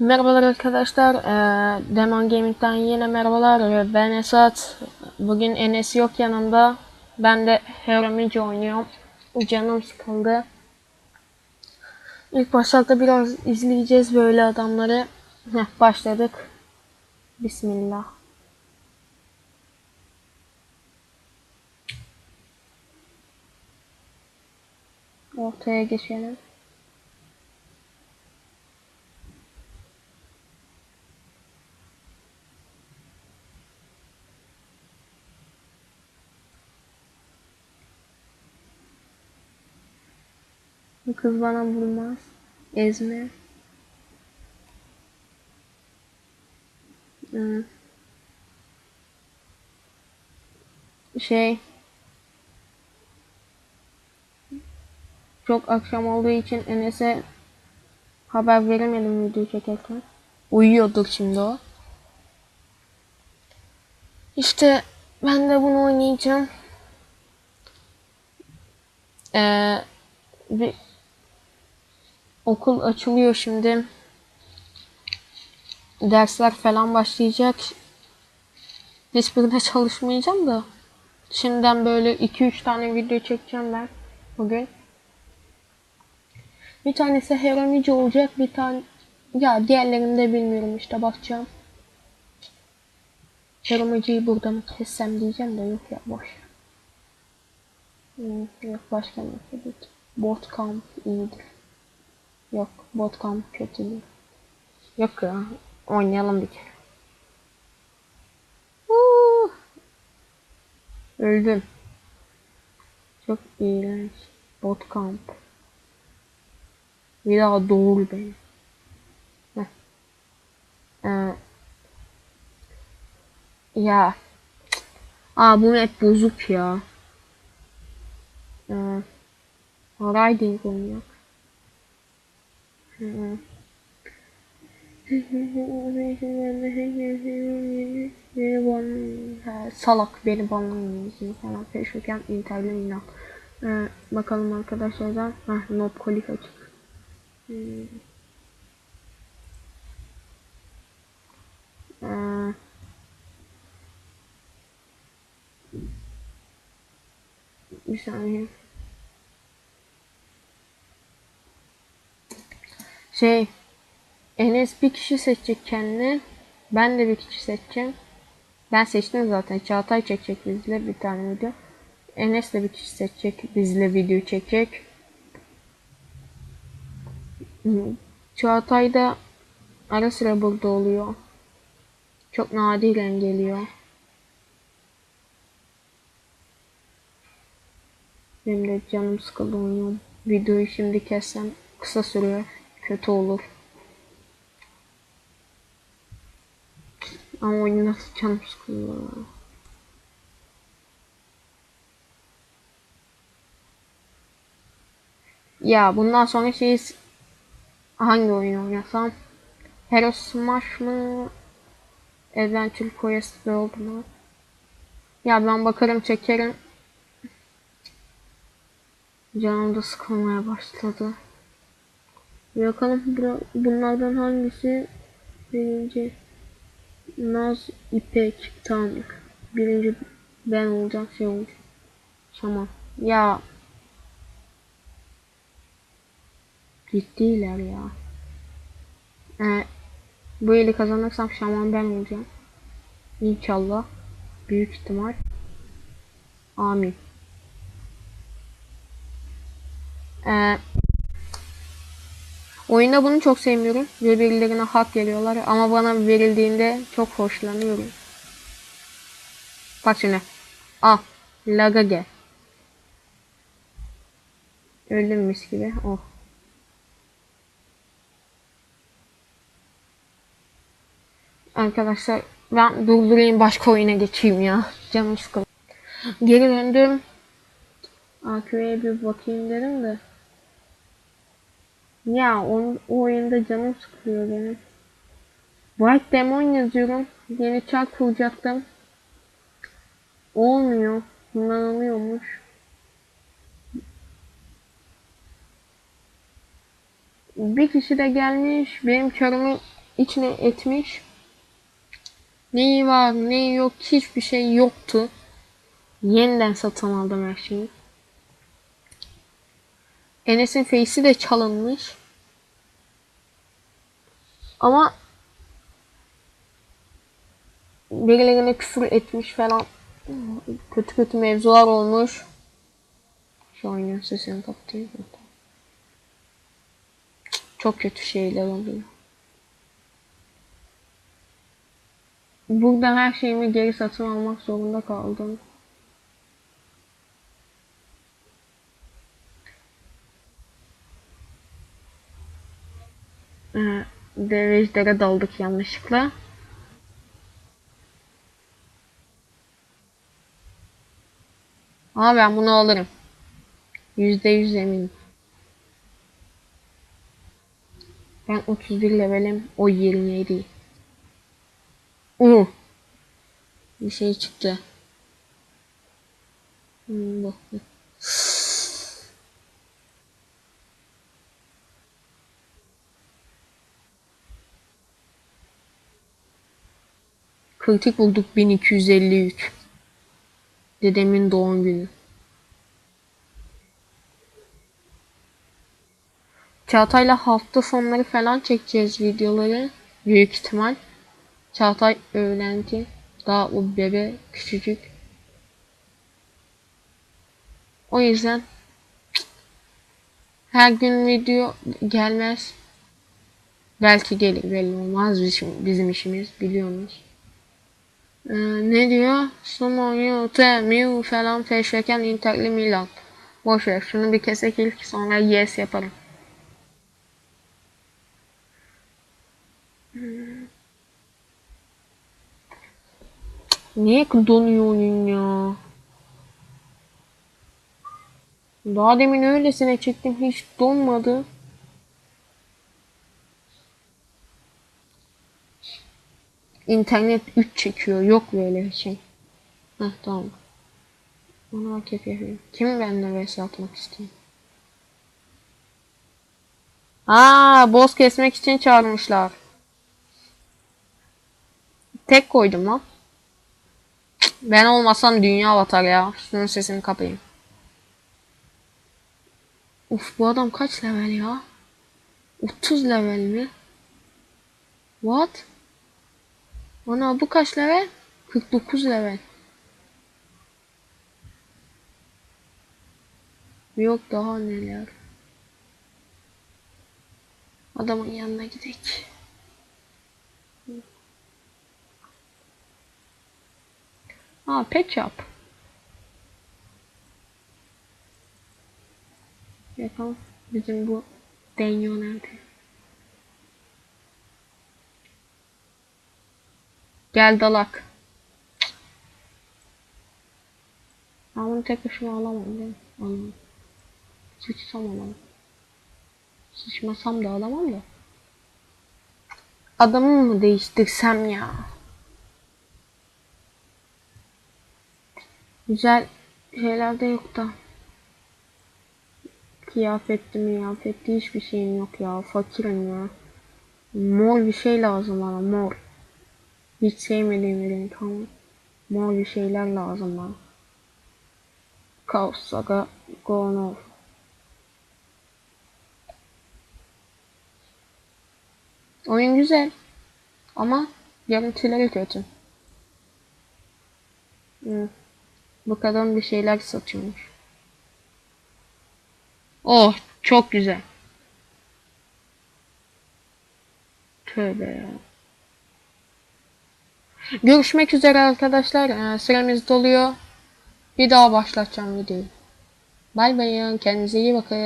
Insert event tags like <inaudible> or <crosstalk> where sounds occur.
Merhabalar arkadaşlar. Ee, Demon Gaming'den yine merhabalar. Ee, Ben Esat. Bugün Enes yok yanımda. Ben de Heromici oynuyorum. Canım sıkıldı. İlk başlarda biraz izleyeceğiz böyle adamları. Heh, başladık. Bismillah. Ortaya geçelim. Bu kız bana vurmaz. Ezme. Şey. Çok akşam olduğu için Enes'e haber veremedim video çekerken. Uyuyordur şimdi o. İşte ben de bunu oynayacağım. Ee, bir okul açılıyor şimdi. Dersler falan başlayacak. Hiçbirine <laughs> çalışmayacağım da. Şimdiden böyle 2-3 tane video çekeceğim ben bugün. Bir tanesi Heromici olacak, bir tane ya diğerlerini de bilmiyorum işte bakacağım. Heromici'yi burada mı kessem diyeceğim de yok ya boş. Hmm, yok başka ne dedik. Bot camp iyidir. Yok bot camp kötüdür. Yok ya oynayalım bir kere. Huu! Öldüm. Çok iğrenç. Bot camp. Bir daha doğur beni. Heh. Ee, ya. Aa bu hep bozuk ya. Ee, Riding oynuyor. Salak beni banlamayın falan peşiken internet inan. Ee, bakalım arkadaşlardan. Hah nob kolik açık. Hmm. Ee, bir saniye. Şey, Enes bir kişi seçecek kendine. Ben de bir kişi seçeceğim. Ben seçtim zaten. Çağatay çekecek bizle bir tane video. Enes de bir kişi seçecek. Bizle video çekecek. Hmm, Çağatay da ara sıra burada oluyor. Çok nadiren geliyor. Benim de canım sıkıldı oynuyorum. Videoyu şimdi kessem kısa sürüyor. Kötü olur. Ama oyun nasıl canım sıkılıyor. Ya bundan sonra şey hangi oyun oynasam? Hero Smash mı? Adventure Quest World mu? Ya ben bakarım çekerim. Canım da sıkılmaya başladı. Bakalım bunlardan hangisi birinci? Naz İpek tamam birinci ben olacağım şey olacak tamam ya. Ciddiler ya. Ee, bu eli kazanırsam şaman ben olacağım. İnşallah. Büyük ihtimal. Amin. Ee, Oyunda bunu çok sevmiyorum. Birbirlerine hak veriyorlar ama bana verildiğinde çok hoşlanıyorum. Bak şimdi. Ah. Laga gel. Öldüm mis gibi. Oh. Arkadaşlar ben durdurayım başka oyuna geçeyim ya. Canım sıkıldı. Geri döndüm. AQ'ya bir bakayım dedim de. Ya o, o oyunda canım sıkılıyor benim. White Demon yazıyorum. Yeni çark kuracaktım. Olmuyor. Bundan alıyormuş. Bir kişi de gelmiş. Benim çarımı içine etmiş. Neyi var, neyi yok, hiçbir şey yoktu. Yeniden satın aldım her şeyi. Enes'in face'i de çalınmış. Ama birilerine küfür etmiş falan. Kötü kötü mevzular olmuş. Şu oyunun sesini kapatayım. Çok kötü şeyler oluyor. Burada her şeyimi geri satın almak zorunda kaldım. Devejdere daldık yanlışlıkla. Ama ben bunu alırım. Yüzde yüz eminim. Ben 31 levelim. O 27. Uh. Bir şey çıktı. Hmm, bu. Kritik bulduk 1253. Dedemin doğum günü. Çağatay'la hafta sonları falan çekeceğiz videoları. Büyük ihtimal. Çağatay öğrenci. Daha o bebe küçücük. O yüzden her gün video gelmez. Belki gelir belli olmaz bizim, bizim işimiz biliyorsunuz. Ee, ne diyor? Somonyu, Temiu falan feşveken Interli Milan. Boş ver şunu bir kesek ilk sonra yes yaparım. Niye donuyor oyun ya? Daha demin öylesine çektim hiç donmadı. İnternet 3 çekiyor. Yok böyle bir şey. Heh tamam. Onu hak yapıyorum. Kim benimle vs atmak istiyor? Aa, boss kesmek için çağırmışlar. Tek koydum lan. Ben olmasam dünya batar ya. Şunun sesini kapayım. Uf bu adam kaç level ya? 30 level mi? What? Ana bu kaç level? 49 level. Yok daha neler. Adamın yanına gidelim. Aa pet shop. Bakalım bizim bu deniyor nerede? Gel dalak. Ben bunu tek başıma alamam değil mi? Alamam. Sıçsam alamam. Sıçmasam da alamam da. Adamı mı değiştirsem ya? Güzel şeyler de yok da. Kıyafetli miyafetli hiçbir şeyim yok ya. Fakirim ya. Mor bir şey lazım bana mor. Hiç sevmediğim renk ama mor bir şeyler lazım bana. Kaos Saga Gonov. Oyun güzel. Ama görüntüleri kötü. Hmm. Bu kadar bir şeyler satıyormuş. Oh çok güzel. Tövbe ya. Görüşmek üzere arkadaşlar. Ee, süremiz doluyor. Bir daha başlatacağım videoyu. Bay bay. Kendinize iyi bakın.